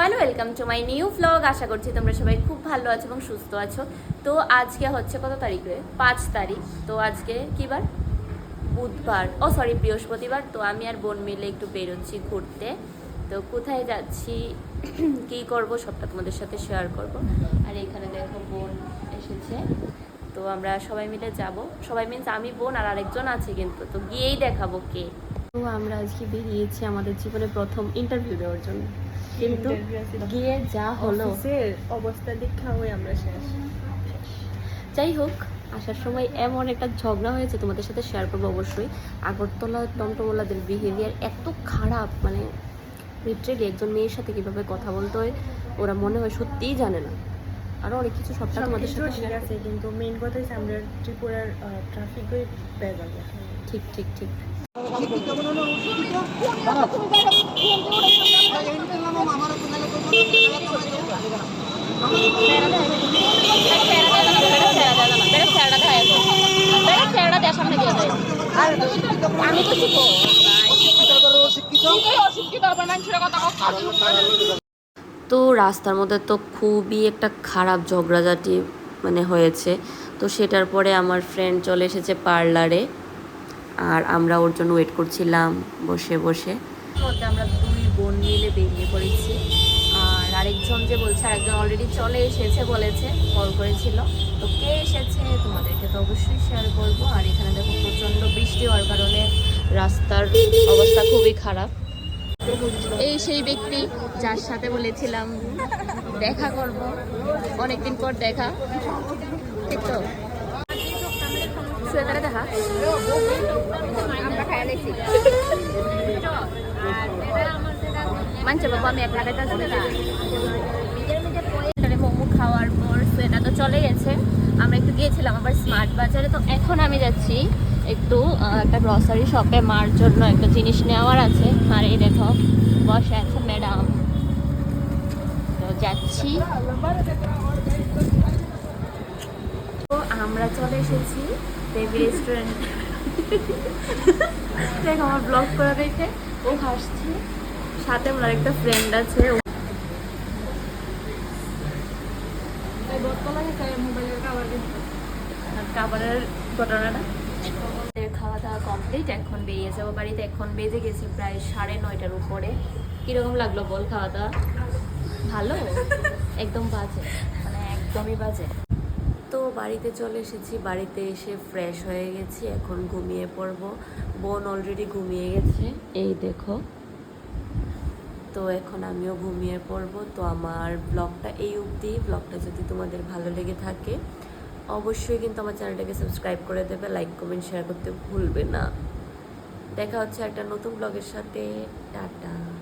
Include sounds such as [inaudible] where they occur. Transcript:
Everyone welcome to my new vlog আশা করছি তোমরা সবাই খুব ভালো আছো এবং সুস্থ আছো। তো আজকে হচ্ছে কত তারিখ পাঁচ তারিখ। তো আজকে কি বার? বুধবার। ও সরি বৃহস্পতিবার। তো আমি আর বোন মিলে একটু বেরোচ্ছি ঘুরতে। তো কোথায় যাচ্ছি? [clears throat] কি করব? সবটা তোমাদের সাথে শেয়ার করব। আর এখানে দেখো বোন এসেছে। তো আমরা সবাই মিলে যাব। সবাই মিনস আমি, বোন আর আরেকজন আছে কিন্তু। তো গিয়েই দেখাবো কে। তো আমরা আজকে বেরিয়েছি আমাদের জীবনে প্রথম ইন্টারভিউ দেওয়ার জন্য। কিন্তু গিয়ে যা হলো। অবস্থা দীক্ষা হয়ে আমরা শেষ। যাই হোক আসার সময় এমন একটা ঝগড়া হয়েছে তোমাদের সাথে শেয়ার করব অবশ্যই। আগরতলা টমটমলাদের বিহেভিয়ার এত খারাপ মানে লিটারেলি একজন মেয়ের সাথে কীভাবে কথা বলতে হয় ওরা মনে হয় সত্যিই জানে না। আরও অনেক কিছু সবটা তোমাদের সাথে ঠিক আছে কিন্তু মেইন কথা হচ্ছে আমরা ত্রিপুরার ট্রাফিকই। ঠিক ঠিক ঠিক। তো রাস্তার মধ্যে তো খুবই একটা খারাপ ঝগড়াঝাটি মানে হয়েছে। তো সেটার পরে আমার ফ্রেন্ড চলে এসেছে পার্লারে আর আমরা ওর জন্য ওয়েট করছিলাম বসে বসে। আমরা দুই বোন মিলে বেরিয়ে পড়েছি। আর আরেকজন যে বলছে, আরেকজন অলরেডি চলে এসেছে বলেছে কল করেছিল। তো কে এসেছে তোমাদেরকে তো অবশ্যই শেয়ার করব। আর এখানে দেখো প্রচণ্ড বৃষ্টি হওয়ার কারণে রাস্তার অবস্থা খুবই খারাপ। এই সেই ব্যক্তি যার সাথে বলেছিলাম, দেখা করব। অনেকদিন পর দেখা। ঠিক তো। সোয়েটারে দেখা। মানছে বাবা, আমি এক লাগাইতে মোমো খাওয়ার পর সোয়েটা তো চলে গেছে। আমরা একটু গিয়েছিলাম আবার স্মার্ট বাজারে। তো এখন আমি যাচ্ছি একটু একটা গ্রসারি শপে মার জন্য একটা জিনিস নেওয়ার আছে। আর এই দেখো, বসে আছে ম্যাডাম। তো যাচ্ছি। আমরা চলে এসেছি রেস্টুরেন্ট দেখ আমার ব্লগ করা দেখে ও হাসছে। সাথে আমার আরেকটা ফ্রেন্ড আছে ও- আর খাবারের ঘটনাটা? খাওয়া দাওয়া কমপ্লিট এখন বেরিয়ে যাব বাড়িতে। এখন বেজে গেছি প্রায় সাড়ে নয়টার উপরে। কীরকম লাগল বল খাওয়া দাওয়া ভালো? একদম বাজে। মানে একদমই বাজে। তো বাড়িতে চলে এসেছি। বাড়িতে এসে ফ্রেশ হয়ে গেছি, এখন ঘুমিয়ে পড়ব। বোন অলরেডি ঘুমিয়ে গেছে। এই দেখো। তো এখন আমিও ঘুমিয়ে পড়ব। তো আমার ব্লগটা এই অবধি। ব্লগটা যদি তোমাদের ভালো লেগে থাকে, অবশ্যই কিন্তু আমার চ্যানেলটাকে সাবস্ক্রাইব করে দেবে। লাইক কমেন্ট শেয়ার করতে ভুলবে না। দেখা হচ্ছে একটা নতুন ব্লগের সাথে। টাটা।